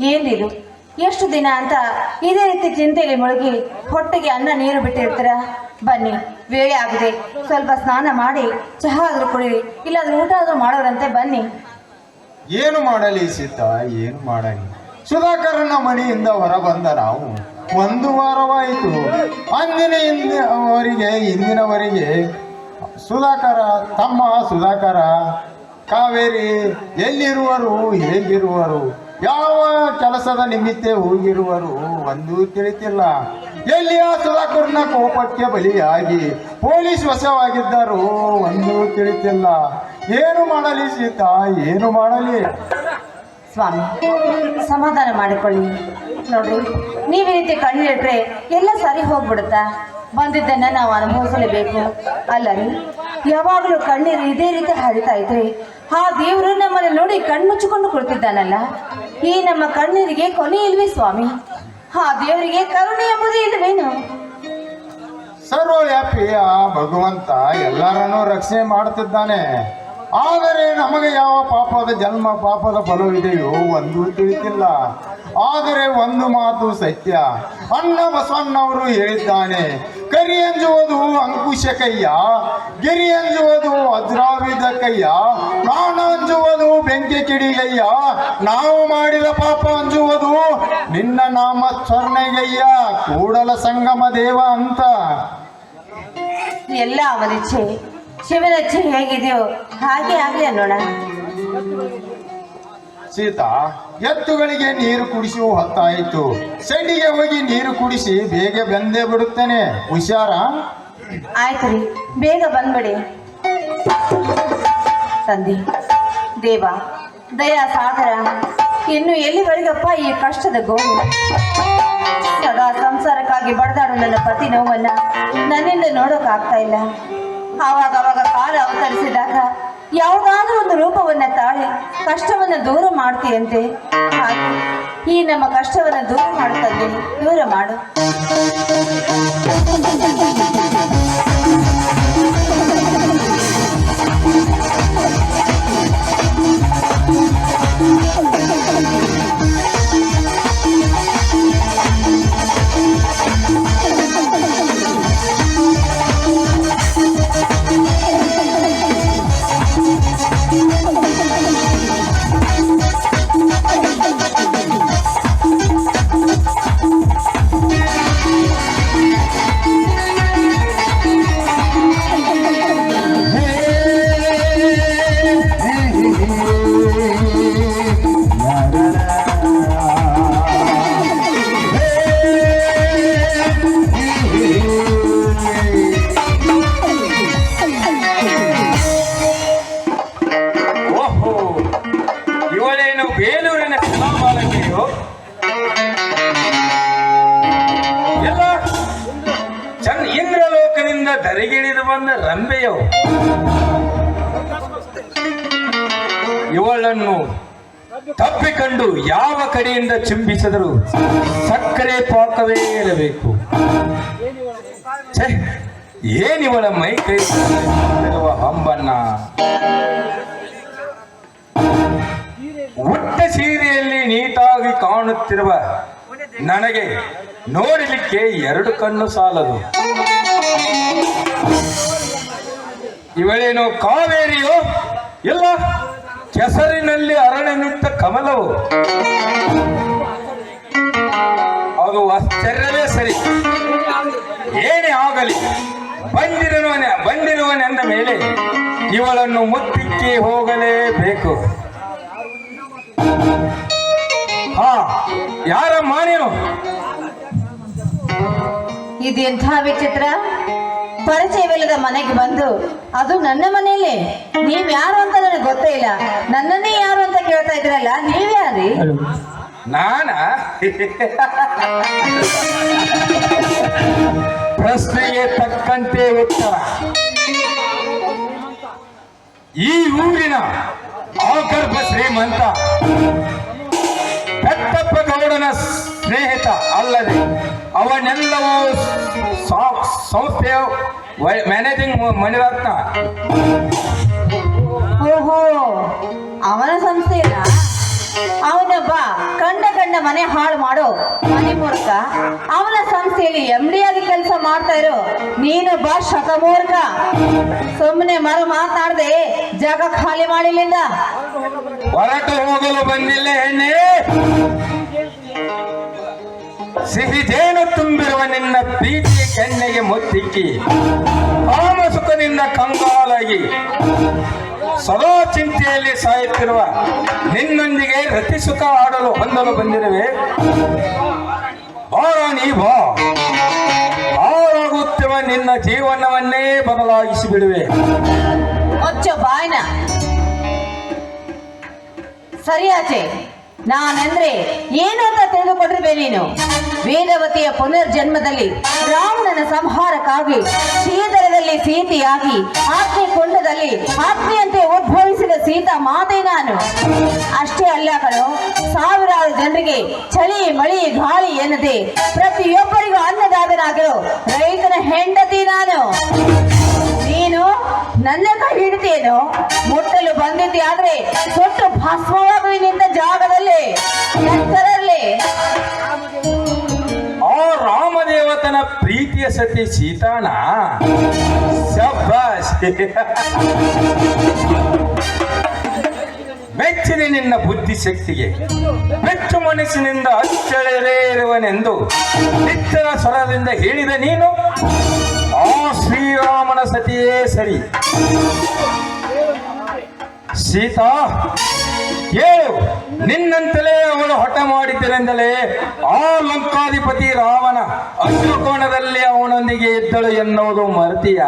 ಏನಿದು ಎಷ್ಟು ದಿನ ಅಂತ ಇದೇ ರೀತಿ ಚಿಂತೆಯಲ್ಲಿ ಮುಳುಗಿ ಹೊಟ್ಟೆಗೆ ಅನ್ನ ನೀರು ಬಿಟ್ಟಿರ್ತೀರ? ಬನ್ನಿ, ವೇಳೆ ಆಗಿದೆ. ಸ್ವಲ್ಪ ಸ್ನಾನ ಮಾಡಿ, ಚಹಾ ಆದ್ರೂ ಕುಡಿರಿ. ಇಲ್ಲಾದ್ರೂ ಊಟ ಆದ್ರೂ ಮಾಡೋರಂತೆ, ಬನ್ನಿ. ಏನು ಮಾಡಲಿ ಸೀತಾ, ಏನು ಮಾಡಲಿ. ಸುಧಾಕರನ ಮನೆಯಿಂದ ಹೊರ ಬಂದ ನಾವು ಒಂದು ವಾರವಾಯಿತು. ಅಂದಿನ ಹಿಂದಿನವರಿಗೆ ಇಂದಿನವರೆಗೆ ಸುಧಾಕರ, ತಮ್ಮ ಸುಧಾಕರ, ಕಾವೇರಿ ಎಲ್ಲಿರುವರು, ಹೇಗಿರುವರು? ಯಾವ ಕೆಲಸದ ನಿಮಿತ್ತ ಹೋಗಿರುವರು ಒಂದು ತಿಳಿತಿಲ್ಲ. ಎಲ್ಲಿಯ ಸುಧಾಕರ್ನ ಕೋಪಕ್ಕೆ ಬಲಿಯಾಗಿ ಪೊಲೀಸ್ ವಶವಾಗಿದ್ದರು ಒಂದು ತಿಳಿತಿಲ್ಲ. ಏನು ಮಾಡಲಿ ಸೀತಾ, ಏನು ಮಾಡಲಿ? ಸ್ವಾಮಿ, ಸಮಾಧಾನ ಮಾಡಿಕೊಳ್ಳಿ. ನೋಡ್ರಿ, ನೀವು ಈ ರೀತಿ ಕಣ್ಣಿಟ್ರೆ ಎಲ್ಲ ಸರಿ ಹೋಗ್ಬಿಡುತ್ತಾ? ಬಂದಿದ್ದನ್ನ ನಾವು ಅನುಭವಿಸಲೇಬೇಕು. ಅಲ್ಲ ಯಾವಾಗಲೂ ಕಣ್ಣೀರು ಇದೇ ರೀತಿ ಹರಿತಾ ಇದ್ರಿ ಆ ದೇವರು ನಮ್ಮನ್ನು ನೋಡಿ ಕಣ್ಮುಚ್ಚಿಕೊಂಡು ಕುಳಿತಿದ್ದಾನಲ್ಲ? ಈ ನಮ್ಮ ಕಣ್ಣೀರಿಗೆ ಕೊನೆ ಇಲ್ವೇ ಸ್ವಾಮಿ? ಆ ದೇವರಿಗೆ ಕರುಣೆ ಎಂಬುದೇ ಇಲ್ವೇನು? ಸರ್ವವ್ಯಾಪಿ ಆ ಭಗವಂತ ಎಲ್ಲರನ್ನೂ ರಕ್ಷಣೆ ಮಾಡುತ್ತಿದ್ದಾನೆ. ಆದರೆ ನಮಗೆ ಯಾವ ಪಾಪದ ಜನ್ಮ ಪಾಪದ ಫಲವಿದೆಯೋ ಒಂದು ತಿಳಿತಿಲ್ಲ. ಆದರೆ ಒಂದು ಮಾತು ಸತ್ಯ. ಅಣ್ಣ ಬಸವಣ್ಣವರು ಹೇಳಿದ್ದಾನೆ, ಕರಿ ಅಂಜುವುದು ಅಂಕುಶ ಕೈಯ, ಗಿರಿ ಅಂಜುವುದು ವಜ್ರಾವಿದ ಕೈಯ, ಪ್ರಾಣ ಅಂಜುವುದು ಬೆಂಕಿ ಕಿಡಿಗಯ್ಯ ನಾವು ಮಾಡಿದ ಪಾಪ ಅಂಜುವುದು ನಿನ್ನ ನಾಮ ಸ್ವರ್ಣಗಯ್ಯ ಕೂಡಲ ಸಂಗಮ ದೇವ ಅಂತ. ಎಲ್ಲ ಶಿವನಿಚ್ಛೆ ಹೇಗಿದೆಯೋ ಹಾಗೆ ಆಗಲಿ ಅನ್ನೋಣ ಸೀತಾ ಎತ್ತುಗಳಿಗೆ ನೀರು ಕುಡಿಸುವ ಹೊತ್ತಾಯಿತು. ಸೆಂಡಿಗೆ ಹೋಗಿ ನೀರು ಕುಡಿಸಿ ಬೇಗ ಬಂದೇ ಬಿಡುತ್ತೇನೆ. ಹುಷಾರ? ಆಯ್ತು ರೀ ಬೇಗ ಬಂದ್ಬಿಡಿ. ತಂದಿ ದೇವ ದಯಾ ಸಾಗರ ಇನ್ನು ಎಲ್ಲಿವರೆಗಪ್ಪ ಈ ಕಷ್ಟದ ಗೋಳು? ಸದಾ ಸಂಸಾರಕ್ಕಾಗಿ ಬಡದಾಡು ನನ್ನ ಪತಿ ನೋವನ್ನ ನನ್ನಿಂದ ನೋಡೋಕ್ಕಾಗ್ತಾ ಇಲ್ಲ. ಆವಾಗ ಅವಾಗ ಕಾಲ ಅವತರಿಸಿದಾಗ, ಯಾವುದಾದ್ರೂ ಒಂದು ರೂಪವನ್ನ ತಾಳಿ ಕಷ್ಟವನ್ನ ದೂರ ಮಾಡ್ತೀಯಂತೆ. ಹಾಗೆ ಈ ನಮ್ಮ ಕಷ್ಟವನ್ನ ದೂರ ಮಾಡುತ್ತದೆ ದೂರ ಮಾಡು. ಇವಳನ್ನು ತಪ್ಪಿಕೊಂಡು ಯಾವ ಕಡೆಯಿಂದ ಚುಂಬಿಸಿದರೂ ಸಕ್ಕರೆ ಪಾಕವೇ ಇರಬೇಕು. ಏನಿವಳ ಮೈ ಕೈ ಹಂಬನ್ನ? ಉಟ್ಟ ಸೀರೆಯಲ್ಲಿ ನೀಟಾಗಿ ಕಾಣುತ್ತಿರುವ ನನಗೆ ನೋಡಲಿಕ್ಕೆ ಎರಡು ಕಣ್ಣು ಸಾಲದು. ಇವಳೇನು ಕಾವೇರಿಯೋ? ಇಲ್ಲ, ಕೆಸರಿನಲ್ಲಿ ಅರಣ್ಯನಿಟ್ಟ ಕಮಲವು. ಅದು ಆಶ್ಚರ್ಯವೇ ಸರಿ. ಏನೇ ಆಗಲಿ ಬಂದಿರುವನೆ ಬಂದಿರುವನೆಂದ ಮೇಲೆ ಇವಳನ್ನು ಮುತ್ತಿಕ್ಕಿ ಹೋಗಲೇಬೇಕು. ಹಾ, ಯಾರಮ್ಮ ನೀನು? ಇದೆಂಥ ವಿಚಿತ್ರ? ಪರಿಚಯವಿಲ್ಲದ ಮನೆಗೆ ಬಂದು ಅದು ನನ್ನ ಮನೆಯಲ್ಲೇ. ನೀವ್ ಯಾರು ಅಂತ ನನಗೆ ಗೊತ್ತೇ ಇಲ್ಲ. ನನ್ನನ್ನೇ ಯಾರು ಅಂತ ಕೇಳ್ತಾ ಇದ್ರಲ್ಲ ನೀವ್ಯಾರಿ ನಾನ? ಪ್ರಶ್ನೆಗೆ ತಕ್ಕಂತೆ ಉತ್ತರ. ಈ ಊರಿನ ಆಗರ್ಭ ಶ್ರೀಮಂತ ಪೆತ್ತಪ್ಪ ಗೌಡನ ಸ್ನೇಹಿತ ಅಲ್ಲದೆ ಅವನೆಲ್ಲವೂ ಸಾ- ಸಂಸ್ಥೆಯ ಮ್ಯಾನೇಜಿಂಗ್ ಮಣಿರತ್ನ. ಓಹೋ ಅವನ ಸಂಸ್ಥೆನ ಅವನೊಬ್ಬ ಕಂಡ ಕಂಡ ಮನೆ ಹಾಳು ಮಾಡೋ ಮನೆ ಮೂರ್ಖ. ಅವನ ಸಂಸ್ಥೆಯಲ್ಲಿ ಎಂ ಆಗಿ ಕೆಲಸ ಮಾಡ್ತಾ ಇರೋ ನೀನೊಬ್ಬ ಶತಮೂರ್ಖ. ಸುಮ್ಮನೆ ಮರ ಮಾತಾಡದೆ ಜಾಗ ಖಾಲಿ ಮಾಡಿಲ್ಲಿಂದ. ಹೊರಟು ಹೋಗಲು ಬಂದಿಲ್ಲ ಹೆಣ್ಣೆ. ಸಿಹಿ ಜೇನು ತುಂಬಿರುವ ನಿನ್ನ ಪ್ರೀತಿ ಕಣ್ಣಿಗೆ ಮುತ್ತಿಕ್ಕಿ, ಆಮ ಸುಖದಿಂದ ಕಂಗಾಲಾಗಿ, ಸದಾ ಚಿಂತೆಯಲ್ಲಿ ಸಾಯುತ್ತಿರುವ ನಿನ್ನೊಂದಿಗೆ ರತಿ ಸುಖ ಆಡಲು ಹೊಂದಲು ಬಂದಿರುವೆ. ಬಾರ ನೀ ಬಾ. ನಿನ್ನ ಜೀವನವನ್ನೇ ಬದಲಾಯಿಸಿ ಬಿಡುವೆ ಸರಿಯಾಚೆ ನಾನೆಂದ್ರೆ ಏನು ಅಂತ ತಿಳಿದುಕೊಂಡಿರುವೆ ನೀನು? ವೇದವತಿಯ ಪುನರ್ಜನ್ಮದಲ್ಲಿ ರಾವಣನ ಸಂಹಾರಕ್ಕಾಗಿ ಶ್ರೀಧರದಲ್ಲಿ ಸೀತೆಯಾಗಿ ಆಜ್ಞೆ ಕೊಂಡದಲ್ಲಿ ಆಜ್ಞೆಯಂತೆ ಉದ್ಭವಿಸಿದ ಸೀತಾ ಮಾತೆ ನಾನು. ಅಷ್ಟೇ ಅಲ್ಲ ಕಣೋ, ಸಾವಿರಾರು ಜನರಿಗೆ ಚಳಿ, ಮಳಿ, ಗಾಳಿ ಎನ್ನದೆ ಪ್ರತಿಯೊಬ್ಬರಿಗೂ ಅನ್ನದಾತನಾಗಿರೋ ರೈತನ ಹೆಂಡತಿ ನಾನು. ನೀನು ನನ್ನ ಕೈ ಹಿಡಿತೇನು ಮುಟ್ಟಲು ಬಂದಿದ್ದೆ ಆದ್ರೆ ಸುಟ್ಟು ಭಸ್ಮವಾಗಿ ನಿಂತ ಜಾಗದಲ್ಲಿ ಎತ್ತರಲ್ಲಿ ಆ ರಾಮದೇವತನ ಪ್ರೀತಿಯ ಸತಿ ಸೀತಾನ? ಶಬ್ಬಾಷ್ ಮೆಚ್ಚಿದೆ ನಿನ್ನ ಬುದ್ಧಿಶಕ್ತಿಗೆ, ಮೆಚ್ಚು ಮನಸ್ಸಿನಿಂದ ಅಚ್ಚಳರೇ ಇರುವನೆಂದು ಸ್ವರದಿಂದ ಹೇಳಿದ ನೀನು, ಆ ಶ್ರೀರಾಮನ ಸತಿಯೇ ಸರಿ. ಸೀತಾ ಹೇಳು ನಿನ್ನಂತಲೇ ಅವಳು ಹಠ ಮಾಡಿದ್ದರಿಂದಲೇ ಆ ಲಂಕಾಧಿಪತಿ ರಾವಣ ಅಶ್ವಕೋಣದಲ್ಲಿ ಅವನೊಂದಿಗೆ ಇದ್ದಳು ಎನ್ನುವುದು ಮರ್ತಿಯ?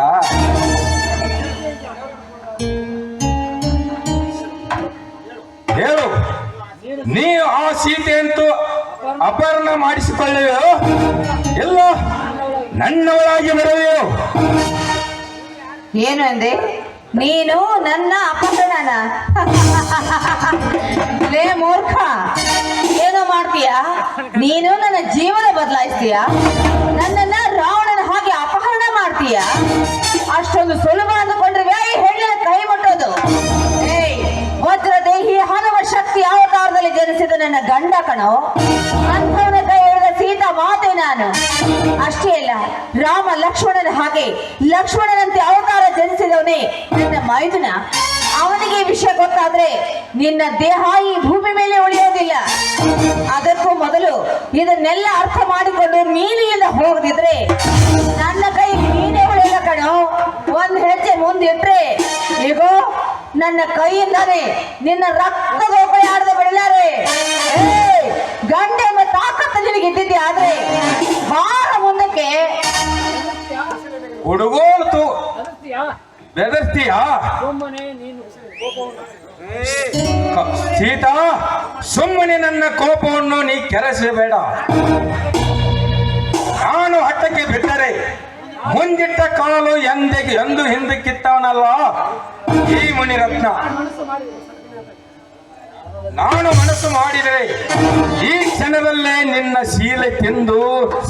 ಹೇಳು. ನೀ ಆ ಸೀತೆಯಂತೂ ಅಪಹರಣ ಮಾಡಿಸಿಕೊಳ್ಳೆಯೋ ಇಲ್ಲ. ನನ್ನವಳಾಗಿ ಬರುವೆಯೋ ಏನು ಅಂದೆ? ನೀನು ನನ್ನ ಅಪಹರಣ ಲೇ ಮೂರ್ಖ, ಏನೋ ಮಾಡ್ತೀಯ? ನೀನು ನನ್ನ ಜೀವನ ಬದಲಾಯಿಸ್ತೀಯ? ನನ್ನನ್ನ ರಾವಣನ ಹಾಗೆ ಅಪಹರಣ ಮಾಡ್ತೀಯ? ಅಷ್ಟೊಂದು ಸುಲಭ ಅಂದುಕೊಂಡ್ರೆ ಈ ಹೆಣ್ಣಿನ ಕೈ ಮುಟ್ಟೋದು. ಏಯ್ ವಜ್ರ ದೇಹಿ ಹಲವ ಶಕ್ತಿ ಅವತಾರದಲ್ಲಿ ಜನಿಸಿದ ನನ್ನ ಗಂಡ ಕಣೋ. ಅಂಥವನ ಕೈ ಸೀತಾ ಮಾತೆ ನಾನು. ಅಷ್ಟೇ ರಾಮ ಲಕ್ಷ್ಮಣನ ಹಾಗೆ ಲಕ್ಷ್ಮಣನಂತೆ ಅವತಾರ ಜನಿಸಿದವನೇ ನನ್ನ ಮೈದುನ. ಅವನಿಗೆ ವಿಷಯ ಗೊತ್ತಾದ್ರೆ ನಿನ್ನ ದೇಹ ಈ ಭೂಮಿ ಮೇಲೆ ಉಳಿಯೋದಿಲ್ಲ. ಅದಕ್ಕೂ ಮೊದಲು ಇದನ್ನೆಲ್ಲ ಅರ್ಥ ಮಾಡಿಕೊಂಡು ಮೀನಿಯಿಂದ ಹೋಗದಿದ್ರೆ ನನ್ನ ಕೈ ನೀನೇ ಉಳಿಯಲ್ಲ ಕಣೋ. ಒಂದ್ ಹೆಜ್ಜೆ ಮುಂದಿಟ್ರೆ ಈಗೋ ನನ್ನ ಕೈಯಿಂದಾನೆ ನಿನ್ನ ರಕ್ತದ ಆಡದೆ ಬಿಡಲಾರೆ ಗಂಡೆ ಗಂಡ ಎಂಬ ತಾಕತ್ತು ನಿನಗೆ ಇದ್ದಿದ್ದೆ ಆದ್ರೆ ಬಾಳ ಹುಡುಗೋಳ್ತು ಬೆದರ್ತೀಯಾ? ಸೀತಾ ಸುಮ್ಮನೆ ನನ್ನ ಕೋಪವನ್ನು ನೀ ಕೆರಸಬೇಡ. ನಾನು ಹಠಕ್ಕೆ ಬಿಟ್ಟರೆ ಮುಂದಿಟ್ಟ ಕಾಲು ಎಂದಿಗೆ ಎಂದು ಹಿಂದಕ್ಕಿತ್ತವನಲ್ಲ ಈ ಮುನಿರತ್ನ. ನಾನು ಮನಸ್ಸು ಮಾಡಿದರೆ ಈ ಕ್ಷಣದಲ್ಲೇ ನಿನ್ನ ಶೀಲೆ ತಿಂದು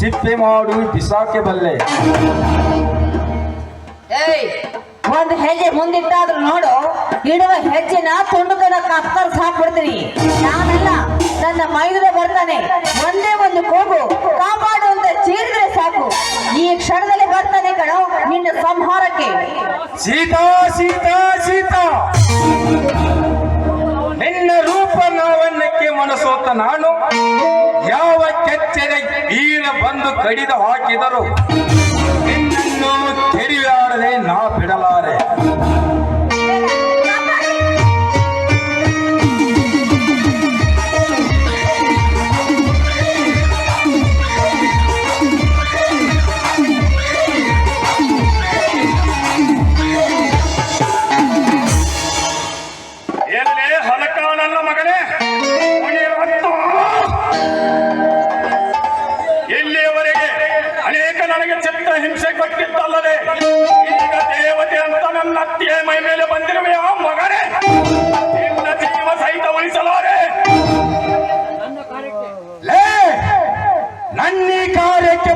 ಸಿಪ್ಪೆ ಮಾಡು ಬಿಸಾಕೆ ಬಲ್ಲೆ. ಏಯ್ ಒಂದ್ ಹೆಜ್ಜೆ ಮುಂದಿಟ್ಟಾದ್ರೂ ನೋಡು ಇಡುವ ಹೆಜ್ಜೆನ ತುಂಡುಕನ ಕತ್ತರ್ಸ್ ಸಾಕ್ಬಿಡ್ತೀನಿ. ನಾನಲ್ಲ ನನ್ನ ಮೈದಲೆ ಬರ್ತಾನೆ. ಒಂದೇ ಒಂದು ಕೂಗು ಕಾಪಾಡು ಅಂತ ಚೀರಿದ್ರೆ ಸಾಕು. ಈ ಕ್ಷಣದಲ್ಲಿ ಬರ್ತಾನೆ ಕಣ ನಿನ್ನ ಸಂಹಾರಕ್ಕೆ. ಸೀತಾ ಸೀತಾ ಸೀತಾ. ನಿನ್ನ ರೂಪ ನಾವನ್ನಕ್ಕೆ ಮನಸೋತ ನಾನು ಯಾವ ಕೆಚ್ಚೆರೆ ವೀರ ಬಂದು ಕಡಿದು ಹಾಕಿದರು ನಿನ್ನನ್ನು ಕೆರಿಯಾಡದೆ ನಾ ಬಿಡಲಾರೆ.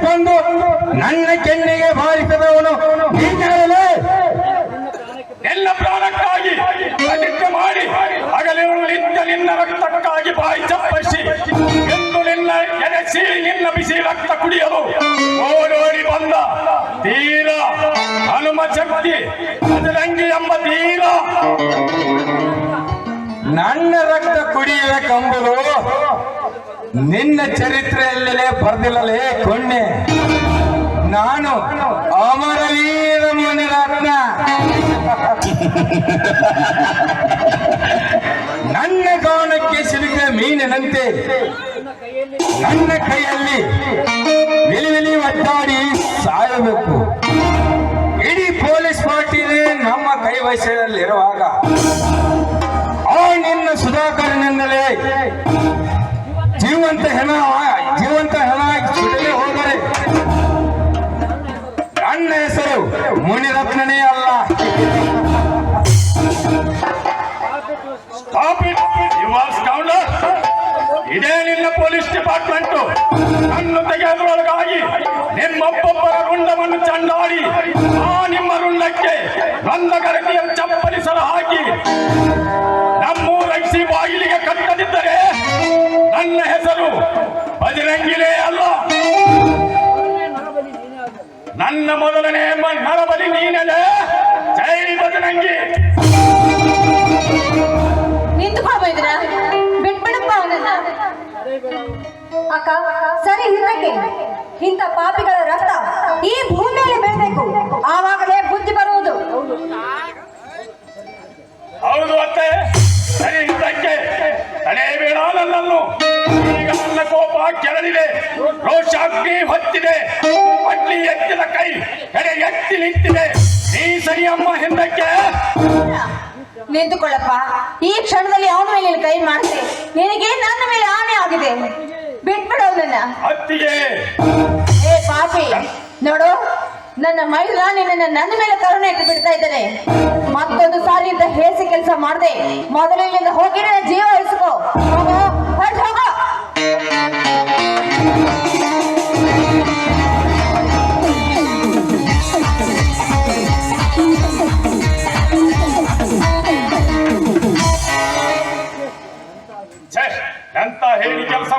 ಬಂದು ನನ್ನ ಕೆನ್ನೆಗೆ ಬಾರಿಸಿದವನು ಎಲ್ಲ ಪ್ರಾಣಕ್ಕಾಗಿ ಮಾಡಿ ಹಗಲಿರುಳು ನಿನ್ನ ರಕ್ತಕ್ಕಾಗಿ ಬಾಯಿ ಚಪ್ಪಿಸಿ ಎಂದು ನಿನ್ನ ಎದೆ ನಿನ್ನ ಬಿಸಿ ರಕ್ತ ಕುಡಿಯಲು ಓಡೋಡಿ ಬಂದ ತೀರ ಹನುಮ ಶಕ್ತಿ ಅದರಂಗಿ ಎಂಬ ತೀರ ನನ್ನ ರಕ್ತ ಕುಡಿಯಬೇಕೆಂಬುದು ನಿನ್ನ ಚರಿತ್ರೆಯಲ್ಲೇ ಬರ್ದಿಲ್ಲಲೇ ಕೊಣ್ಣೆ. ನಾನು ಅಮರವೀರ ಮುನಿರತ್ನ ನನ್ನ ಗಾನಕ್ಕೆ ಸಿಲುಕಿದ ಮೀನಿನಂತೆ ನನ್ನ ಕೈಯಲ್ಲಿ ವಿಲಿವಿಲಿ ಒದ್ದಾಡಿ ಸಾಯಬೇಕು. ಇಡೀ ಪೊಲೀಸ್ ಪಾರ್ಟಿನೇ ನಮ್ಮ ಕೈ ವಶದಲ್ಲಿರುವಾಗ ಆ ನಿನ್ನ ಸುಧಾಕರನಿಂದಲೇ ಜೀವಂತ ಹೆಣ ಜೀವಂತ ಹೆಣ ಸುಡದೆ ಹೋದರೆ ಅಣ್ಣ ಹೆಸರು ಮುನಿರತ್ನನೇ ಅಲ್ಲ! ಇದೇ ನಿನ್ನ ಪೊಲೀಸ್ ಡಿಪಾರ್ಟ್ಮೆಂಟ್. ಕಣ್ಣು ತೆಗೆಯೋದ್ರೊಳಗಾಗಿ ನಿಮ್ಮೊಬ್ಬೊಬ್ಬರ ರುಂಡವನ್ನು ಚಂಡಾಡಿ ಆ ನಿಮ್ಮ ರುಂಡಕ್ಕೆ ನನ್ನ ಗರಟಿಯ ಚಪ್ಪಲಿಸಲು ಹಾಕಿ. ನನ್ನ ಹೆಸರು ಬಜರಂಗಿಲೇ ಅಲ್ಲ. ನನ್ನ ಮೊದಲನೇ ನರಬಲಿ ನೀನಲೇ ಜೈ ಬಜರಂಗಿ. ನಿಂತ್ಕೊಳ್ಬೋದ್ರ ಬಿಟ್ಬಿಡಪ್ಪ ಅವನನ್ನ. ಅಕ್ಕ ಸರಿ ಹಿಂದಕ್ಕೆ. ಇಂಥ ಪಾಪಿಗಳ ರಕ್ತ ಈ ಭೂಮಿಯಲ್ಲಿ ಬೇಕು ಆವಾಗಲೇ ಬುದ್ಧಿ ಬರುವುದು. ಹೌದು ಅತ್ತೆ. ಸರಿ ಇದಕ್ಕೆ ತಡೆಯಬೇಡ ನನ್ನನ್ನು ಈಗ ನನ್ನ ಕೋಪ ಕೆರಳಿದೆ ರೋಷಾಗ್ನಿ ಹೊತ್ತಿದೆ. ಅಡ್ಲಿ ಎತ್ತಿದ ಕೈ ಎಡೆ ಎತ್ತಿ ನಿಂತಿದೆ. ನೀ ಸರಿ ಅಮ್ಮ ಹಿಂದಕ್ಕೆ. ನಿಂತುಕೊಳ್ಳಪ್ಪ. ಈ ಕ್ಷಣದಲ್ಲಿ ಅವನ ಮೇಲೆ ಕೈ ಮಾಡಿದೆ ನಿನಗೆ ನನ್ನ ಮೇಲೆ ಆಣೆ ಆಗಿದೆ. ಬಿಟ್ಬಿಡೋ ಅವನನ್ನ. ಹತ್ತಿಗೆ ಏ ಪಾಪಿ ನೋಡು. ನನ್ನ ಮೈಲಾ ನಿನ್ನ ನನ್ನ ಮೇಲೆ ಕರುಣೆ ಇಟ್ಟು ಬಿಡ್ತಾ ಇದ್ದಾನೆ. ಮತ್ತೊಂದು ಸಾರಿ ಇಂತ ಹೇಸಿ ಕೆಲಸ ಮಾಡದೆ. ಮೊದಲಿನಿಂದ ಹೋಗಿ ನನ್ನ ಜೀವ ಉಳಿಸ್ಕೋ. ಹೋಗೋ.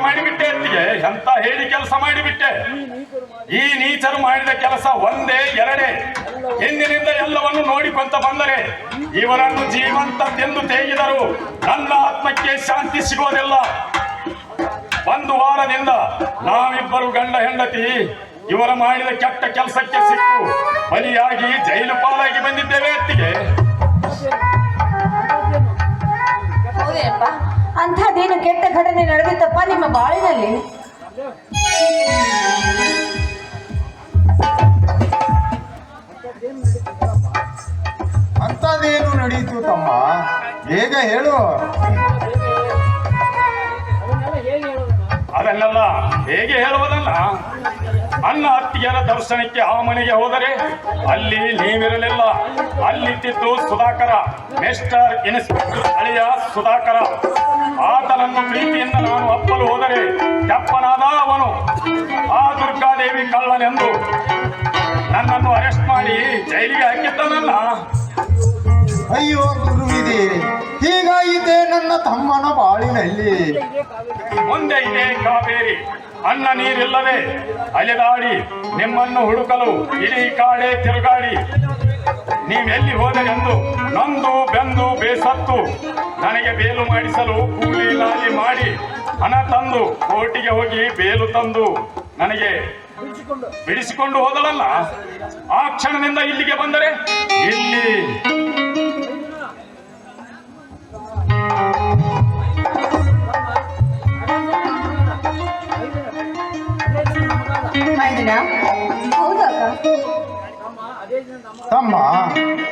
ಮಾಡಿಬಿಟ್ಟೆ ಅತ್ತಿಗೆ ಎಂತ ಹೇಳಿ ಕೆಲಸ ಮಾಡಿಬಿಟ್ಟೆ? ಈ ನೀಚರು ಮಾಡಿದ ಕೆಲಸ ಒಂದೇ, ಎರಡೇ. ಎಂದಿನಿಂದ ಎಲ್ಲವನ್ನು ನೋಡಿಕೊಂತ ಬಂದರೆ ಇವರನ್ನು ಜೀವಂತ ತೆಂದು ತೇಗಿದರು ನನ್ನ ಆತ್ಮಕ್ಕೆ ಶಾಂತಿ ಸಿಗೋದಿಲ್ಲ ಒಂದು ವಾರದಿಂದ ನಾವಿಬ್ಬರು ಗಂಡ ಹೆಂಡತಿ, ಇವರ ಮಾಡಿದ ಕೆಟ್ಟ ಕೆಲಸಕ್ಕೆ ಸಿಕ್ಕು. ಬಲಿಯಾಗಿ ಜೈಲು ಪಾಲಾಗಿ ಬಂದಿದ್ದೇವೆ ಅತ್ತಿಗೆ ಅಂಥದ್ದೇನು ಕೆಟ್ಟ ಘಟನೆ ನಡೆದಿತ್ತಪ್ಪ ನಿಮ್ಮ ಬಾಳಿನಲ್ಲಿ? ಅಂಥದ್ದೇನು ನಡೀತು ತಮ್ಮ? ಬೇಗ ಹೇಳು. ಅದನ್ನಲ್ಲ ಹೇಗೆ ಹೇಳುವುದಲ್ಲ ಅನ್ನ ಅತ್ತಿಗೆಯರ ದರ್ಶನಕ್ಕೆ ಆ ಮನೆಗೆ ಹೋದರೆ ಅಲ್ಲಿ ನೀವಿರಲಿಲ್ಲ. ಅಲ್ಲಿದ್ದಿದ್ದು ಸುಧಾಕರ, ಮಿಸ್ಟರ್ ಇನ್ಸ್ಪೆಕ್ಟರ್ ಅಳಿಯ ಸುಧಾಕರ. ಆತನನ್ನು ಪ್ರೀತಿಯಿಂದ ನಾನು ಅಪ್ಪಲು ಹೋದರೆ ತೆಪ್ಪನಾದ ಅವನು. ಆ ದುರ್ಗಾದೇವಿ ಕಳ್ಳನೆಂದು ನನ್ನನ್ನು ಅರೆಸ್ಟ್ ಮಾಡಿ ಜೈಲಿಗೆ ಹಾಕಿದ್ದನಲ್ಲ ಅಯ್ಯೋ ಗುರುವಿದೆ ಇದೆ ನನ್ನ ತಮ್ಮನ ಬಾಳಿನಲ್ಲಿ. ಮುಂದೆ ಇದೆ ಕಾವೇರಿ. ಅನ್ನ ನೀರಿಲ್ಲದೆ ಅಲೆದಾಡಿ ನಿಮ್ಮನ್ನು ಹುಡುಕಲು ಇಡೀ ಕಾಡೆ ತಿರುಗಾಡಿ. ನೀವೆಲ್ಲಿ ಹೋದರೆಂದು ನೊಂದು ಬೆಂದು ಬೇಸತ್ತು. ನನಗೆ ಬೇಲು ಮಾಡಿಸಲು ಕೂಲಿ ಲಾಲಿ ಮಾಡಿ ಹಣ ತಂದು ಕೋರ್ಟಿಗೆ ಹೋಗಿ ಬೇಲು ತಂದು ನನಗೆ ಬಿಡಿಸಿಕೊಂಡು ಹೋದಳಲ್ಲ? ಆ ಕ್ಷಣದಿಂದ ಇಲ್ಲಿಗೆ ಬಂದರೆ? ಇಲ್ಲಿ. ಹೌದಕ್ಕ ತಮ್ಮ,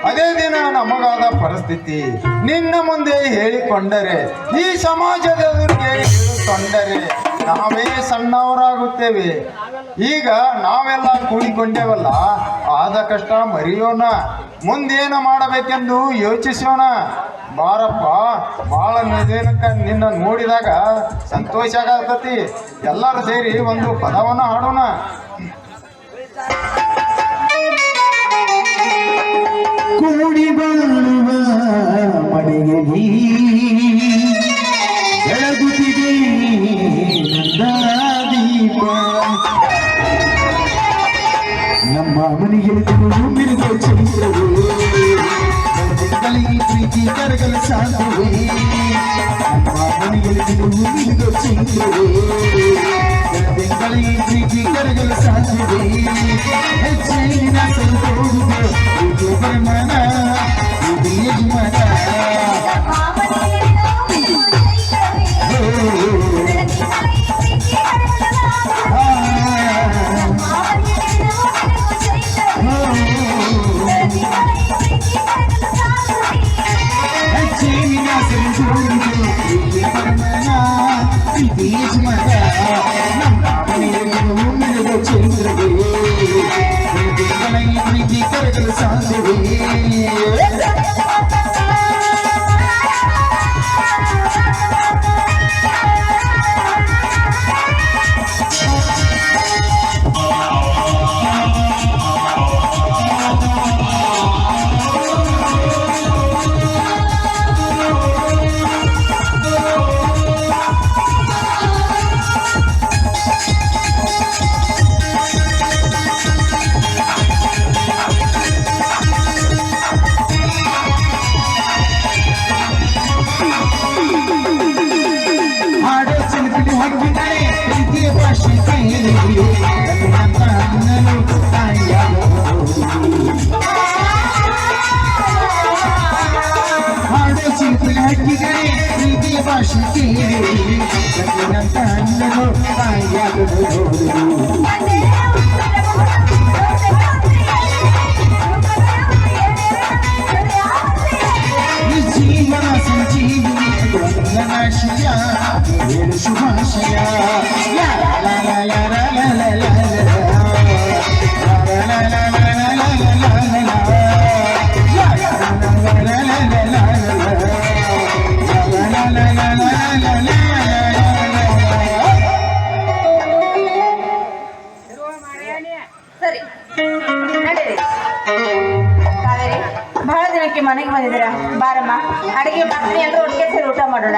ಅದೇ ದಿನ ನಮಗಾದ ಪರಿಸ್ಥಿತಿ. ನಿನ್ನ ಮುಂದೆ ಹೇಳಿಕೊಂಡರೆ, ಈ ಸಮಾಜದ ಎದುರಿಗೆ ಹೇಳಿಕೊಂಡರೆ ನಾವೇ ಸಣ್ಣವರಾಗುತ್ತೇವೆ. ಈಗ ನಾವೆಲ್ಲ ಕೂಡಿಕೊಂಡೇವಲ್ಲ, ಆದ ಕಷ್ಟ ಮರೆಯೋಣ. ಮುಂದೇನು ಮಾಡಬೇಕೆಂದು ಯೋಚಿಸೋಣ. ಬಾರಪ್ಪ ಭಾಳ ನಿದೇನಕ್ಕ ನಿನ್ನ ನೋಡಿದಾಗ ಸಂತೋಷ ಆಗತತಿ. ಎಲ್ಲರೂ ಸೇರಿ ಒಂದು ಪದವನ್ನು ಹಾಡೋಣ. ಕೂಡಿ ಬಾಳುವ ಮಡಿಗೆದಿ ಬೆಳಗುತ್ತಿದೆ ದೀಪ. ನಮ್ಮ ಮನೆಯಲ್ಲಿ ತಿರುಗು కరకల సాధువే నువ్వు వచ్చింది కరకల సాధువే 한데 la la la ಮನೆಗೆ ಬಂದಿದ್ದೀರಾ? ಬಾರಮ್ಮ. ಅಡುಗೆ ಬರ್ತೀನಿ ಅಂದ್ರೆ ಒಟ್ಟಿಗೆ ಸೇರಿ ಊಟ ಮಾಡೋಣ.